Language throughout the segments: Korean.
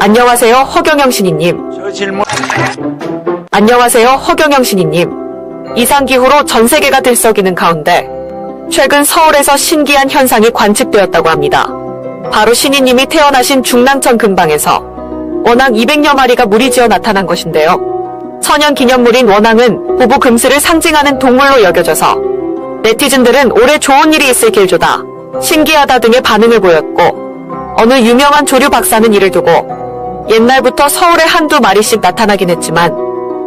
안녕하세요, 허경영 신이님. 저 질문 안녕하세요, 허경영 신이님. 이상기후로 전 세계가 들썩이는 가운데 최근 서울에서 신기한 현상이 관측되었다고 합니다. 바로 신이님이 태어나신 중랑천 근방에서 원앙 200여 마리가 무리지어 나타난 것인데요. 천연 기념물인 원앙은 부부 금슬을 상징하는 동물로 여겨져서 네티즌들은 올해 좋은 일이 있을 길조다, 신기하다 등의 반응을 보였고 어느 유명한 조류 박사는 이를 두고 옛날부터 서울에 한두 마리씩 나타나긴 했지만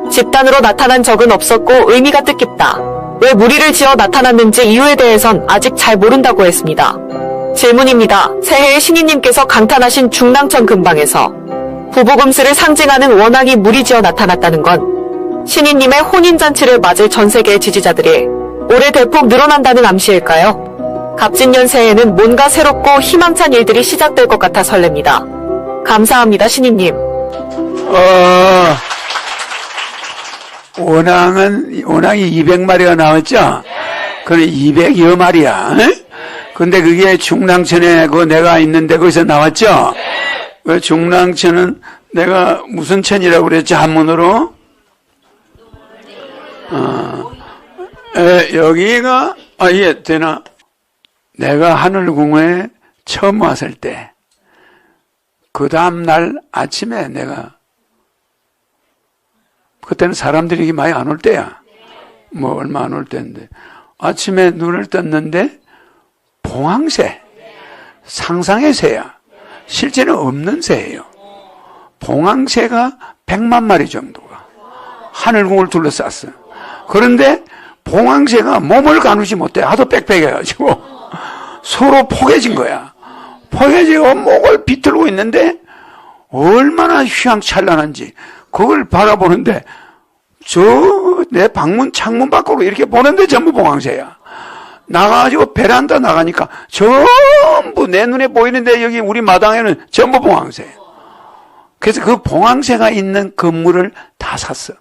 집단으로 나타난 적은 없었고 의미가 뜻깊다. 왜 무리를 지어 나타났는지 이유에 대해선 아직 잘 모른다고 했습니다. 질문입니다. 새해에 신이님께서 강탄하신 중랑천 근방에서 부부금슬을 상징하는 원앙이 무리지어 나타났다는 건 신이님의 혼인잔치를 맞을 전 세계의 지지자들이 올해 대폭 늘어난다는 암시일까요? 갑진년 새해에는 뭔가 새롭고 희망찬 일들이 시작될 것 같아 설렙니다. 감사합니다, 신이님. 어, 원앙은 원앙이 200마리가 나왔죠. 그래 200여 마리야. 에? 근데 그게 중랑천에 그 내가 있는데 거기서 나왔죠. 그 중랑천은 내가 무슨 천이라고 그랬지 한문으로? 어, 에, 여기가 아 이게 되나? 내가 하늘궁에 처음 왔을 때. 그 다음날 아침에 내가 그때는 사람들이 많이 안 올 때야. 뭐 얼마 안 올 때인데 아침에 눈을 떴는데 봉황새 상상의 새야. 실제는 없는 새예요. 봉황새가 100만 마리 정도가 하늘궁을 둘러쌌어. 그런데 봉황새가 몸을 가누지 못해. 하도 빽빽해가지고 서로 포개진 거야. 포개지고 목을 비틀고 있는데 얼마나 휘황찬란한지 그걸 바라보는데 저 내 방문 창문 밖으로 이렇게 보는데 전부 봉황새야. 나가가지고 베란다 나가니까 전부 내 눈에 보이는데 여기 우리 마당에는 전부 봉황새. 그래서 그 봉황새가 있는 건물을 다 샀어.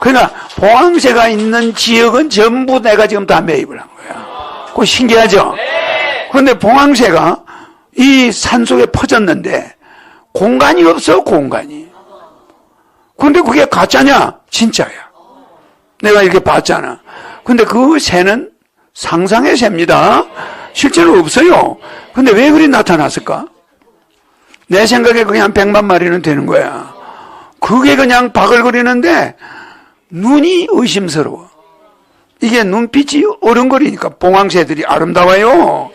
그러니까 봉황새가 있는 지역은 전부 내가 지금 다 매입을 한 거야. 그거 신기하죠? 그런데 봉황새가 이 산 속에 퍼졌는데 공간이 없어 공간이. 근데 그게 가짜냐? 진짜야. 내가 이렇게 봤잖아. 근데 그 새는 상상의 새입니다. 실제로 없어요. 근데 왜 그리 나타났을까? 내 생각에 한 100만 마리는 되는 거야. 그게 그냥 바글거리는데 눈이 의심스러워. 이게 눈빛이 어른거리니까 봉황새들이 아름다워요.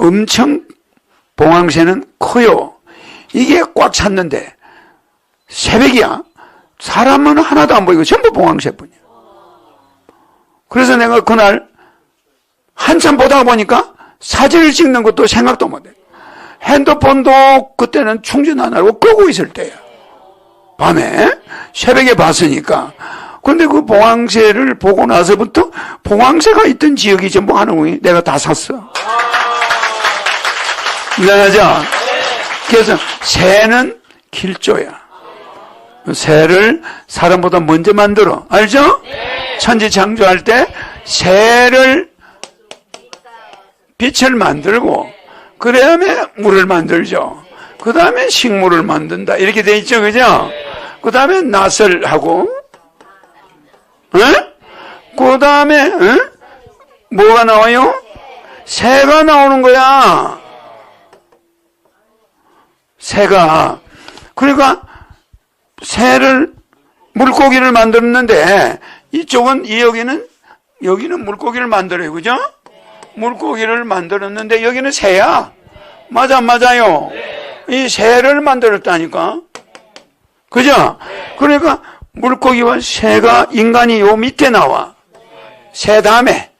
엄청 봉황새는 커요. 이게 꽉 찼는데 새벽이야. 사람은 하나도 안 보이고 전부 봉황새뿐이야. 그래서 내가 그날 한참 보다 보니까 사진을 찍는 것도 생각도 못해. 핸드폰도 그때는 충전 안 하고 끄고 있을 때야. 밤에 새벽에 봤으니까. 근데 그 봉황새를 보고 나서부터 봉황새가 있던 지역이 전부 하는군이 내가 다 샀어. 이상하죠? 그래서 새는 길조야. 새를 사람보다 먼저 만들어. 알죠? 천지 창조할 때 새를 빛을 만들고 그 다음에 물을 만들죠. 그 다음에 식물을 만든다. 이렇게 돼 있죠. 그죠? 그 다음에 낫을 하고 그 다음에 뭐가 나와요? 새가 나오는 거야. 새가 그러니까 새를 물고기를 만들었는데 이쪽은 이 여기는 여기는 물고기를 만들어요, 그죠? 물고기를 만들었는데 여기는 새야. 맞아, 안 맞아요. 이 새를 만들었다니까. 그죠? 그러니까 물고기와 새가 인간이 요 밑에 나와. 새 다음에.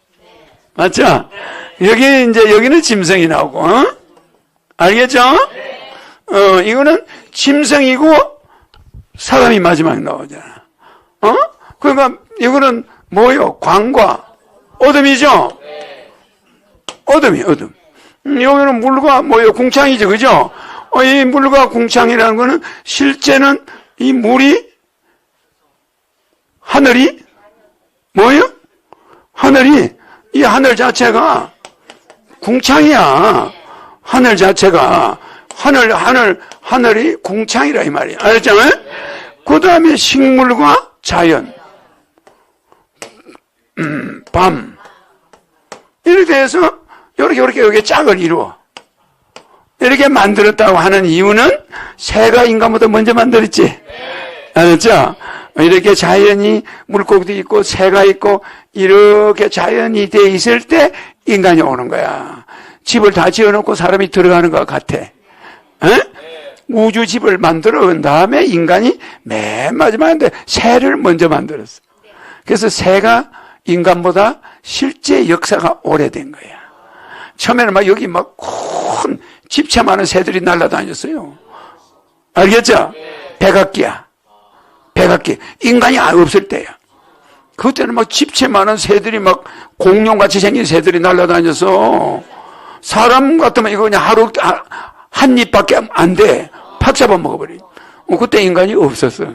맞죠? 여기 이제 여기는 짐승이 나오고, 어? 알겠죠? 어, 이거는 짐승이고 사람이 마지막에 나오잖아. 어? 그러니까 이거는 뭐요? 광과 어둠이죠? 어둠이 어둠. 음, 여기는 물과 뭐요? 궁창이죠, 그죠? 어, 이 물과 궁창이라는 거는 실제는 이 물이 하늘이 뭐요? 하늘이 이 하늘 자체가 궁창이야. 하늘 자체가 하늘, 하늘, 하늘이 궁창이라 이 말이야. 알았죠? 그 다음에 식물과 자연. 음, 밤. 이렇게 해서, 요렇게, 요렇게, 여기 짝을 이루어. 이렇게 만들었다고 하는 이유는 새가 인간보다 먼저 만들었지. 알았죠? 이렇게 자연이 물고기도 있고 새가 있고 이렇게 자연이 돼 있을 때 인간이 오는 거야. 집을 다 지어놓고 사람이 들어가는 것 같아. 에? 우주 집을 만들어 온 다음에 인간이 맨 마지막인데 새를 먼저 만들었어. 그래서 새가 인간보다 실제 역사가 오래된 거야. 처음에는 막 여기 막 큰 집채 많은 새들이 날아다녔어요. 알겠죠? 백악기야. 백악기. 인간이 아- 없을 때야. 그때는 막 집채 많은 새들이 막 공룡같이 생긴 새들이 날아다녀서 사람 같으면 이거 그냥 하루, 아- 한 입밖에 안 돼. 팍 잡아 먹어버리. 어, 그때 인간이 없었어.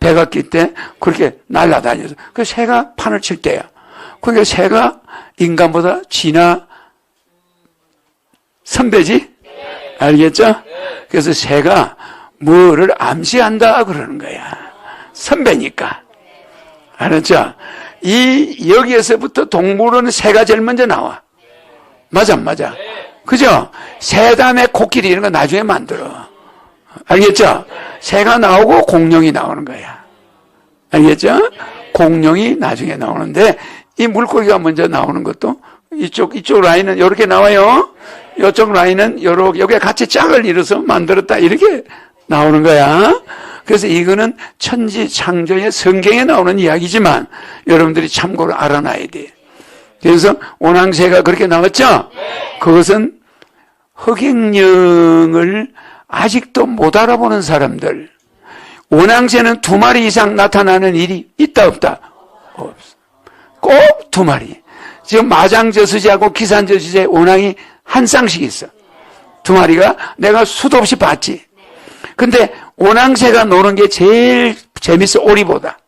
백악기 때 그렇게 날아다녀서. 그 새가 판을 칠 때야. 그러니까 새가 인간보다 진화 선배지? 알겠죠? 그래서 새가 뭐를 암시한다 그러는 거야. 선배니까. 알았죠? 이, 여기에서부터 동물은 새가 제일 먼저 나와. 맞아, 안 맞아. 그죠? 새 다음에 코끼리 이런 거 나중에 만들어. 알겠죠? 새가 나오고 공룡이 나오는 거야. 알겠죠? 공룡이 나중에 나오는데, 이 물고기가 먼저 나오는 것도 이쪽, 이쪽 라인은 이렇게 나와요. 이쪽 라인은 요렇게, 여기에 같이 짝을 이뤄서 만들었다. 이렇게 나오는 거야. 그래서 이거는 천지 창조의 성경에 나오는 이야기지만 여러분들이 참고로 알아놔야 돼. 그래서 오낭새가 그렇게 나왔죠? 그것은 흑행령을 아직도 못 알아보는 사람들. 오낭새는 두 마리 이상 나타나는 일이 있다 없다? 없어. 꼭 두 마리. 지금 마장저수지하고 기산저수지에 오낭이 한 쌍씩 있어. 두 마리가 내가 수도 없이 봤지. 근데 오낭새가 노는 게 제일 재밌어, 오리보다.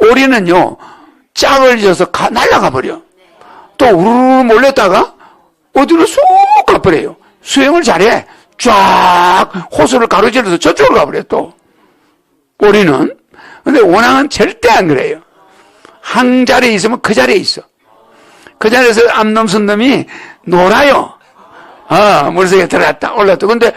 오리는요, 짝을 가, 날아가 버려. 또 우르르 몰렸다가 어디로 쑥 가버려요. 수영을 잘해. 쫙 호수를 가로질러서 저쪽으로 가버려, 또. 오리는. 근데 오낭은 절대 안 그래요. 한 자리에 있으면 그 자리에 있어. 그 자리에서 암놈 순놈이 놀아요. 아, 물속에 들어갔다 올랐다. 근데